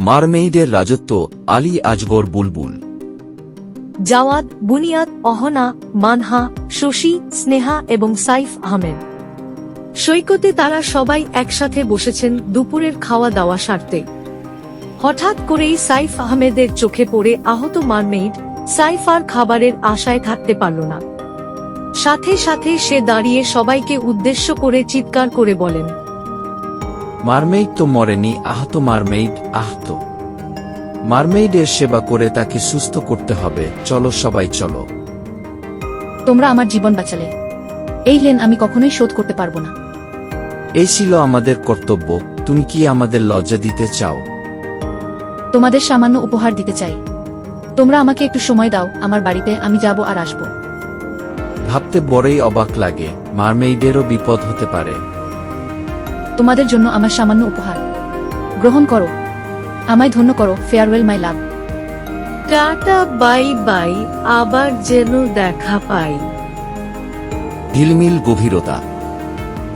মারমেইডের রাজত্ব, আলী আজগর বুলবুল। জাওয়াদ, বুনিয়াদ, অহনা, মানহা, শশী, স্নেহা এবং সাইফ আহমেদ। সৈকতে তারা সবাই একসাথে বসেছেন দুপুরের খাওয়া দাওয়া সারতে। হঠাৎ করেই সাইফ আহমেদের চোখে পড়ে আহত মারমেইড সাইফ আর খাবারের আশায় থাকতে পারল না। সাথে সাথে সে দাঁড়িয়ে সবাইকে উদ্দেশ্য করে চিৎকার করে বলেন মারমেইড তো মরেনি আহত মারমেইড আহত মারমেইডের সেবা করে তাকে সুস্থ করতে হবে চলো সবাই চলো। তোমরা আমার জীবন বাঁচালে। এই লেন আমি কখনোই শোধ করতে পারব না। এই ছিল আমাদের কর্তব্য তুমি কি আমাদের লজ্জা দিতে চাও? তোমাদের সামান্য উপহার দিতে চাই। তোমরা আমাকে একটু সময় দাও আমার বাড়িতে আমি যাব আর আসব। ভাবতে বড়ই অবাক লাগে মারমেইডেরও বিপদ হতে পারে। তোমাদের জন্য আমার সামান্য উপহার। গ্রহণ করো। আমায় ধন্য করো farewell my love tata bye bye. আবার যেন দেখা পাই। ঢিলমিল গভীরতা।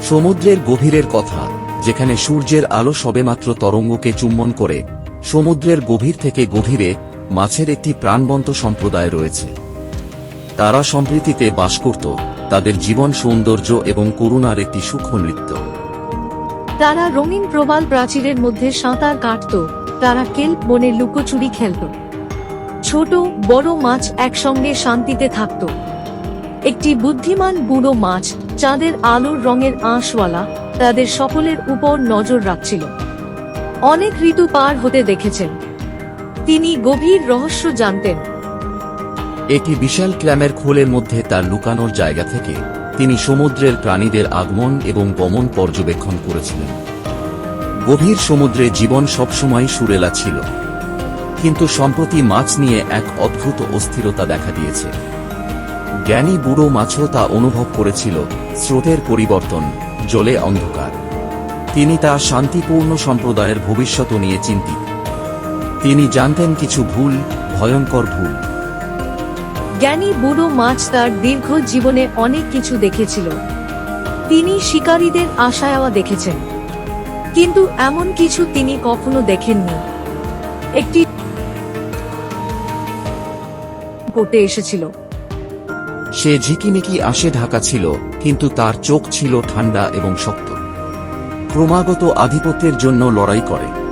সমুদ্রের গভীরের কথা যেখানে সূর্যের আলো সবেমাত্র তরঙ্গকে চুম্বন করে সমুদ্রের গভীর থেকে গভীরে মাছের একটি প্রাণবন্ত সম্প্রদায় রয়েছে। তারা সম্প্রীতিতে বাস করত তাদের জীবন সৌন্দর্য এবং করুণার একটি সূক্ষ্ম নৃত্য। তারা রঙিন প্রবাল প্রাচীরের মধ্যে সাঁতার কাটত, তারা কেল্প বনে লুকোচুরি খেলত। ছোট, বড় মাছ একসঙ্গে শান্তিতে থাকত। একটি বুদ্ধিমান বুড়ো মাছ চাঁদের আলোর রঙের আঁশওয়ালা তাদের সকলের উপর নজর রাখছিল। অনেক ঋতু পার হতে দেখেছেন। তিনি গভীর রহস্য জানতেন। একটি বিশাল ক্ল্যামের খোলের মধ্যে তার লুকানোর জায়গা থেকে তিনি সমুদ্রের প্রাণীদের আগমন এবং গমন পর্যবেক্ষণ করেছিলেন। গভীর সমুদ্রে জীবন সবসময় সুরেলা ছিল। কিন্তু সম্প্রতি মাছ নিয়ে এক অদ্ভুত অস্থিরতা দেখা দিয়েছে। জ্ঞানী বুড়ো মাছও তা অনুভব করেছিল, স্রোতের পরিবর্তন, জলে অন্ধকার। তিনি তা শান্তিপূর্ণ সম্প্রদায়ের ভবিষ্যৎ নিয়ে চিন্তিত। তিনি জানতেন কিছু ভুল, ভয়ঙ্কর ভুল। জ্ঞানী বুড়ো মাছ তার দীর্ঘ জীবনে অনেক কিছু দেখেছিল। তিনি শিকারীদের আশায়াওয়া দেখেছেন। কিন্তু এমন কিছু তিনি কখনো দেখেননি। একটি পড়তে এসেছিল। সে ঝিকিমিকি আসে ঢাকা ছিল, কিন্তু তার চোখ ছিল ঠান্ডা এবং শক্ত। ক্রমাগত আধিপত্যের জন্য লড়াই করে।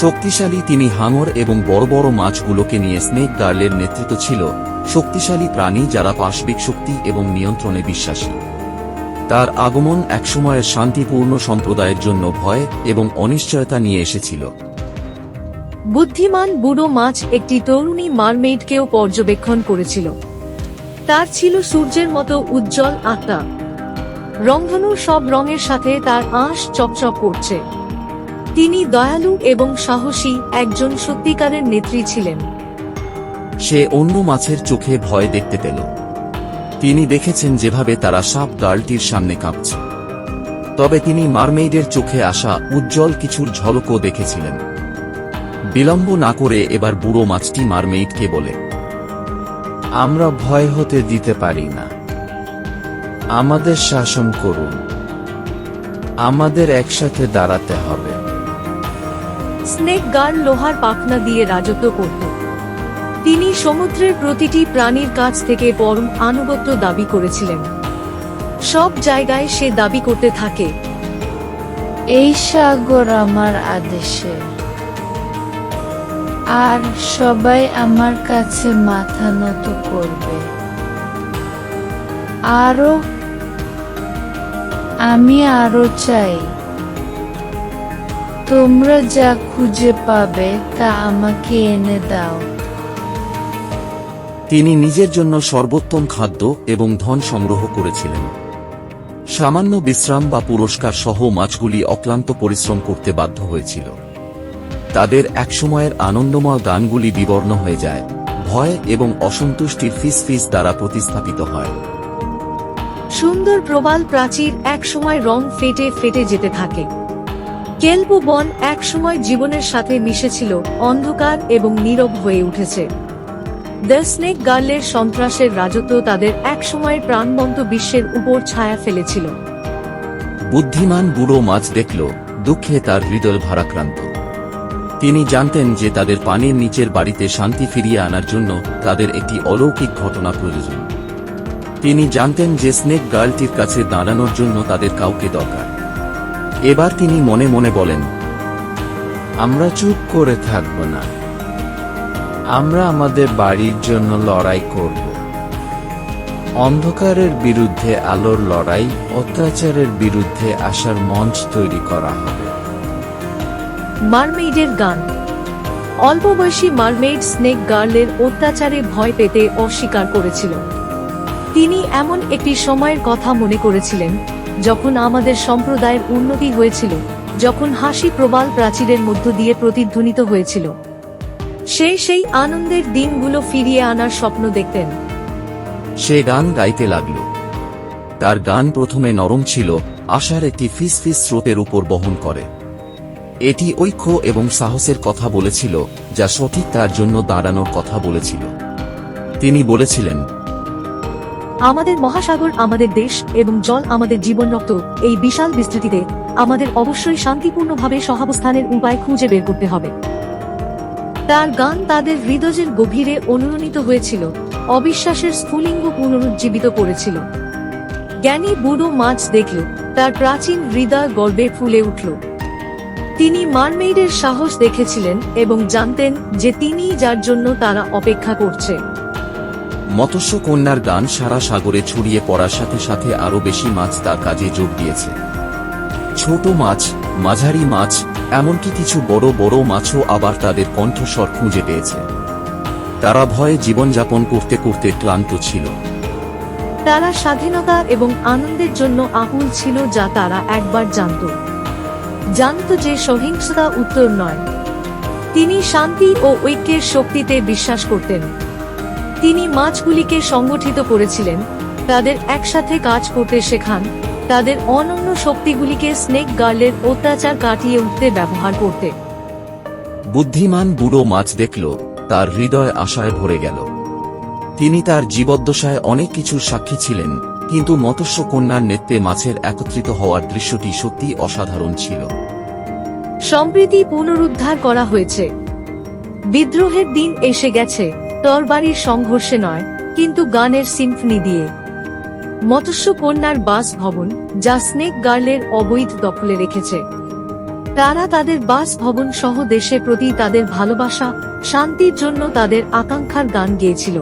শক্তিশালী তিনি হাঙর এবং বড় বড় মাছগুলোকে নিয়ে স্নেক গার্লের নেতৃত্ব ছিল, শক্তিশালী প্রাণী যারা পাশবিক শক্তি এবং নিয়ন্ত্রণে বিশ্বাসী। তার আগমন একসময়ের শান্তিপূর্ণ সম্প্রদায়ের জন্য ভয় এবং অনিশ্চয়তা নিয়ে এসেছিল। বুদ্ধিমান বুড়ো মাছ একটি তরুণী মারমেইডকেও পর্যবেক্ষণ করেছিল। তার ছিল সূর্যের মতো উজ্জ্বল আত্মা। রংধনুর সব রঙের সাথে তার আঁশ চকচক করছে। তিনি দয়ালু এবং সাহসী একজন সত্যিকারের নেত্রী ছিলেন। সে অন্য মাছের চোখে ভয় দেখতে পেল। তিনি দেখেছেন যেভাবে তারা সাপ গার্লটির সামনে কাঁপছে। তবে তিনি মারমেইডের চোখে আসা উজ্জ্বল কিছুর ঝলকও দেখেছিলেন। বিলম্ব না করে এবার বুড়ো মাছটি মারমেইডকে বলে, আমরা ভয় হতে দিতে পারি না। আমাদের শাসন করুন। আমাদের একসাথে দাঁড়াতে হবে। স্নেক গার্ল লোহার পাখনা দিয়ে রাজত্ব করত। তিনি সমুদ্রের প্রতিটি প্রাণীর কাছ থেকে পরম আনুগত্য দাবি করেছিলেন। সব জায়গায় সে দাবি করতে থাকে, এই সাগর আমার আদেশে, আর সবাই আমার কাছে মাথা নত করবে। আরও, আমি আরও চাই। তোমরা যা খুঁজে পাবে তা আমাকে এনে দাও। তিনি নিজের জন্য সর্বোত্তম খাদ্য এবং ধন সংগ্রহ করেছিলেন। সামান্য বিশ্রাম বা পুরস্কার সহ মাছগুলি অক্লান্ত পরিশ্রম করতে বাধ্য হয়েছিল। তাদের একসময়ের আনন্দময় গানগুলি বিবর্ণ হয়ে যায় ভয় এবং অসন্তুষ্টির ফিস ফিস দ্বারা প্রতিস্থাপিত হয়। সুন্দর প্রবাল প্রাচীর একসময় রং ফেটে ফেটে যেতে থাকে। কেলবো বন একসময় জীবনের সাথে মিশেছিল, অন্ধকার এবং নীরব হয়ে উঠেছে। দ্য স্নেক গার্লের সন্ত্রাসের রাজত্ব তাদের একসময়ের প্রাণবন্ত বিশ্বের উপর ছায়া ফেলেছিল। বুদ্ধিমান বুড়ো মাছ দেখল, দুঃখে তার হৃদয় ভারাক্রান্ত। তিনি জানতেন যে তাদের পানির নিচের বাড়িতে শান্তি ফিরিয়ে আনার জন্য তাদের একটি অলৌকিক ঘটনা প্রয়োজন। তিনি জানতেন যে স্নেক গার্লটির কাছে দাঁড়ানোর জন্য তাদের কাউকে দরকার। এবার তিনি মনে মনে বলেন, আমরা চুপ করে থাকব না। আমরা আমাদের বাড়ির জন্য লড়াই করব। অন্ধকারের বিরুদ্ধে আলোর লড়াই, অত্যাচারের বিরুদ্ধে আসার মঞ্চ তৈরি করা হবে। মারমেইডের গান। অল্প বয়সী মারমেইড স্নেক গার্লের অত্যাচারে ভয় পেতে অস্বীকার করেছিল। তিনি এমন একটি সময়ের কথা মনে করেছিলেন যখন আমাদের সম্প্রদায়ের উন্নতি হয়েছিল, যখন হাসি প্রবাল প্রাচীরের মধ্য দিয়ে প্রতিধ্বনিত হয়েছিল সে সেই আনন্দের দিনগুলো ফিরিয়ে আনার স্বপ্ন দেখতেন। সে গান গাইতে লাগল। তার গান প্রথমে নরম ছিল, আশার একটি ফিস ফিস স্রোতের উপর বহন করে। এটি ঐক্য এবং সাহসের কথা বলেছিল, যা সঠিক তার জন্য দাঁড়ানোর কথা বলেছিল। তিনি বলেছিলেন আমাদের মহাসাগর, আমাদের দেশ এবং জল আমাদের জীবন রক্ত, এই বিশাল বিস্তৃতিতে আমাদের অবশ্যই শান্তিপূর্ণভাবে সহাবস্থানের উপায় খুঁজে বের করতে হবে। তার গান তাদের হৃদয়ের গভীরে অনুরণিত হয়েছিল, অবিশ্বাসের স্ফুলিঙ্গ পুনরুজ্জীবিত করেছিল। জ্ঞানী বুড়ো মাছ দেখল, তার প্রাচীন হৃদয় গর্বে ফুলে উঠল। তিনি মারমেইডের সাহস দেখেছিলেন এবং জানতেন যে তিনি যার জন্য তারা অপেক্ষা করছে। মৎস্য কন্যার গান সারা সাগরে ছড়িয়ে পড়ার সাথে সাথে আরও বেশি মাছ তার কাজে যোগ দিয়েছে। ছোট মাছ, মাঝারি মাছ, এমনকি কিছু বড় বড় মাছও আবার তাদের কণ্ঠস্বর খুঁজে পেয়েছে। তারা ভয়ে জীবনযাপন করতে করতে ক্লান্ত ছিল। তারা স্বাধীনতা এবং আনন্দের জন্য আকুল ছিল যা তারা একবার জানত। জানত যে সহিংসতা উত্তর নয়। তিনি শান্তি ও ঐক্যের শক্তিতে বিশ্বাস করতেন। তিনি মাছগুলিকে সংগঠিত করেছিলেন তাদের একসাথে কাজ করতে শেখান তাদের অনন্য শক্তিগুলিকে স্নেক গার্লের অত্যাচার কাটিয়ে উঠতে ব্যবহার করতে। বুদ্ধিমান বুড়ো মাছ দেখল তার হৃদয় আশায় ভরে গেল। তিনি তার জীবদ্দশায় অনেক কিছুর সাক্ষী ছিলেন কিন্তু মৎস্য কন্যার নেত্রে মাছের একত্রিত হওয়ার দৃশ্যটি সত্যি অসাধারণ ছিল। সম্প্রীতি পুনরুদ্ধার করা হয়েছে। বিদ্রোহের দিন এসে গেছে। তরবারির সংঘর্ষে নয়, কিন্তু গানের সিম্ফনি দিয়ে। মৎস্য কন্যার বাস ভবন, যা স্নেক গার্লের অবৈধ দখলে রেখেছে। তারা তাদের বাস ভবন সহ দেশের প্রতি তাদের ভালোবাসা, শান্তির জন্য তাদের আকাঙ্ক্ষার গান গেয়েছিল।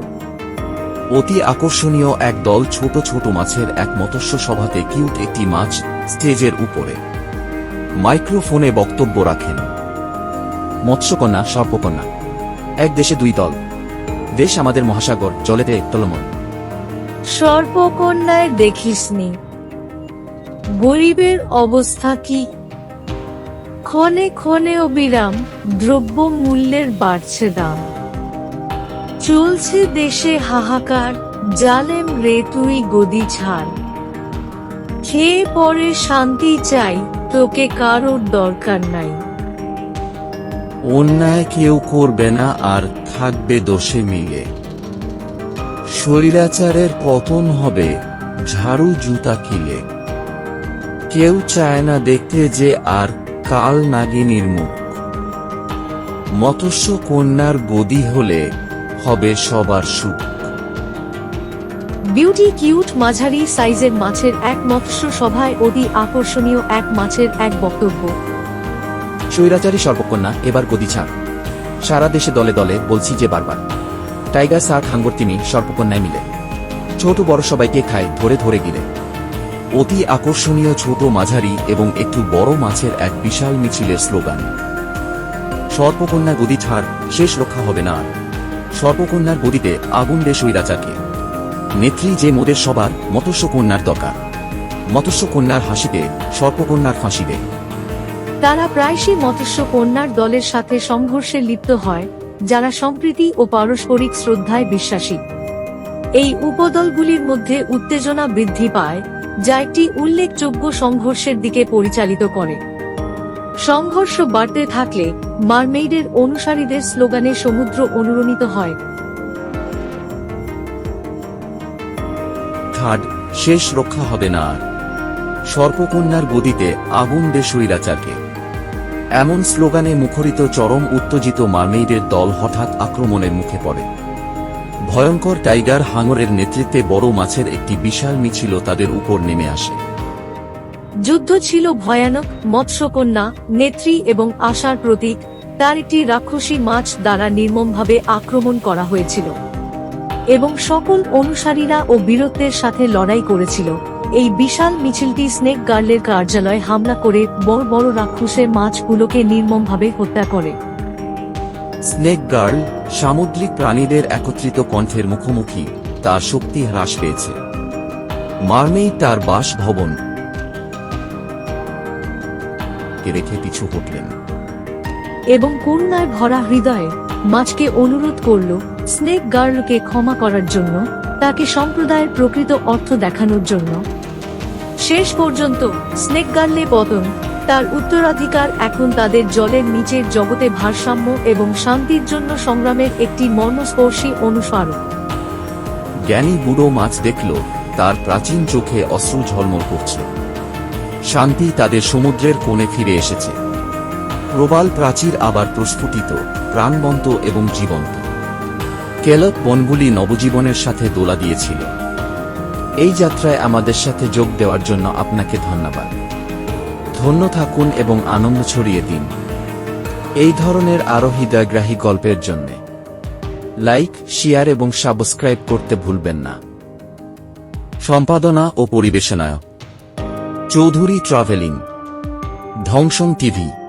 অতি আকর্ষণীয় এক দল ছোট ছোট মাছের এক মৎস্য সভাতে কিউট একটি মাছ স্টেজের উপরে। মাইক্রোফোনে বক্তব্য রাখেন। মৎস্যকন্যা সর্পকন্যা। এক দেশে দুই দল। দেশ আমাদের মহাসাগর জলেতে টলমল সর্পকন্যায় দেখিসনি গরিবের অবস্থা কি? ক্ষণে ক্ষণে অবিরাম দ্রব্য মূল্যের বাড়ছে দাম। চলছে দেশে হাহাকার, জালেম রে তুই গদি ছাড়। খেয়ে পরে শান্তি চাই, তোকে কারোর দরকার নাই। অন্যায় কেউ করবে না আর থাকবে দোষে মিলে। স্বৈরাচারের পতন হবে, ঝাড়ু জুতা কিলে। কেউ চায় না দেখতে যে আর কাল নাগিনীর মুখ। মৎস্য কন্যার গদি হলে হবে সবার সুখ। বিউটি কিউট মাঝারি সাইজের মাছের এক মৎস্য সভায় অতি আকর্ষণীয় এক মাছের এক বক্তব্য। স্বৈরাচারী সর্বকন্যা, এবার গদি ছাড় সারা দেশে দলে দলে বলছি যে বারবার। টাইগার সার খাঙ্গর তিনি সর্পকন্যায় মিলে। ছোট বড় সবাইকে খায়, ধরে ধরে গিলে। অতি আকর্ষণীয় ছোট মাঝারি এবং একটু বড় মাছের এক বিশাল মিছিলের স্লোগান। সর্পকন্যা গদি ছাড়, শেষ রক্ষা হবে না। সর্পকন্যার গদিতে আগুন দে সৈরাচারকে নেত্রী যে মোদের সবার মৎস্য কন্যার দরকার। মৎস্য কন্যার হাসিতে সর্পকন্যার ফাঁসিতে তারা প্রায়শই মৎস্য কন্যার দলের সাথে সংঘর্ষে লিপ্ত হয়, যারা সম্প্রীতি ও পারস্পরিক শ্রদ্ধায় বিশ্বাসী। এই উপদলগুলির মধ্যে উত্তেজনা বৃদ্ধি পায়, যা একটি উল্লেখযোগ্য সংঘর্ষের দিকে পরিচালিত করে। সংঘর্ষ বাড়তে থাকলে মারমেইডের অনুসারীদের স্লোগানে সমুদ্র অনুরণিত হয়। থার্ড, শেষ রক্ষা হবে না। আর সর্পকন্যার গদিতে আগুন দে সৈরাচারকে এমন স্লোগানে মুখরিত চরম উত্তেজিত মারমেইডের দল হঠাৎ আক্রমণের মুখে পড়ে। ভয়ঙ্কর টাইগার হাঙরের নেতৃত্বে বড় মাছের একটি বিশাল মিছিল তাদের উপর নেমে আসে। যুদ্ধ ছিল ভয়ানক, মৎস্যকন্যা, নেত্রী এবং আশার প্রতীক, তার একটি রাক্ষসী মাছ দ্বারা নির্মমভাবে আক্রমণ করা হয়েছিল। এবং সকল অনুসারীরা ও বীরত্বের সাথে লড়াই করেছিল। এই বিশাল মিছিলটি স্নেক গার্লের কার্যালয়ে হামলা করে বড় বড় রাক্ষসের মাছগুলোকে নির্মমভাবে হত্যা করে। স্নেক গার্ল সামুদ্রিক প্রাণীদের একত্রিত কণ্ঠের মুখোমুখি তার শক্তি হ্রাস পেয়েছে। মারমেই তার বাসভবন রেখে পিছু হটলেন। এবং করুণায় ভরা হৃদয়ে মাছকে অনুরোধ করল স্নেক গার্লকে ক্ষমা করার জন্য তাকে সম্প্রদায়ের প্রকৃত অর্থ দেখানোর জন্য। শেষ পর্যন্ত স্নেক গার্লে পতন, তার উত্তরাধিকার এখন তাদের জলের নিচের জগতে ভারসাম্য এবং শান্তির জন্য সংগ্রামের একটি মর্মস্পর্শী অনুসরণ। জ্ঞানী বুড়ো মাছ দেখল, তার প্রাচীন চোখে অশ্রু ঝলমল করছে। শান্তি তাদের সমুদ্রের কোণে ফিরে এসেছে। প্রবাল প্রাচীর আবার প্রস্ফুটিত, প্রাণবন্ত এবং জীবন্ত। কেলক বনগুলি নবজীবনের সাথে দোলা দিয়েছিল। এই যাত্রায় আমাদের সাথে যোগ দেওয়ার জন্য আপনাকে ধন্যবাদ। ধন্য থাকুন এবং আনন্দ ছড়িয়ে দিন। এই ধরনের আরও হৃদয়গ্রাহী গল্পের জন্য লাইক, শেয়ার এবং সাবস্ক্রাইব করতে ভুলবেন না। সম্পাদনা ও পরিবেশনায় চৌধুরী ট্রাভেলিং ধ্বংসং টিভি।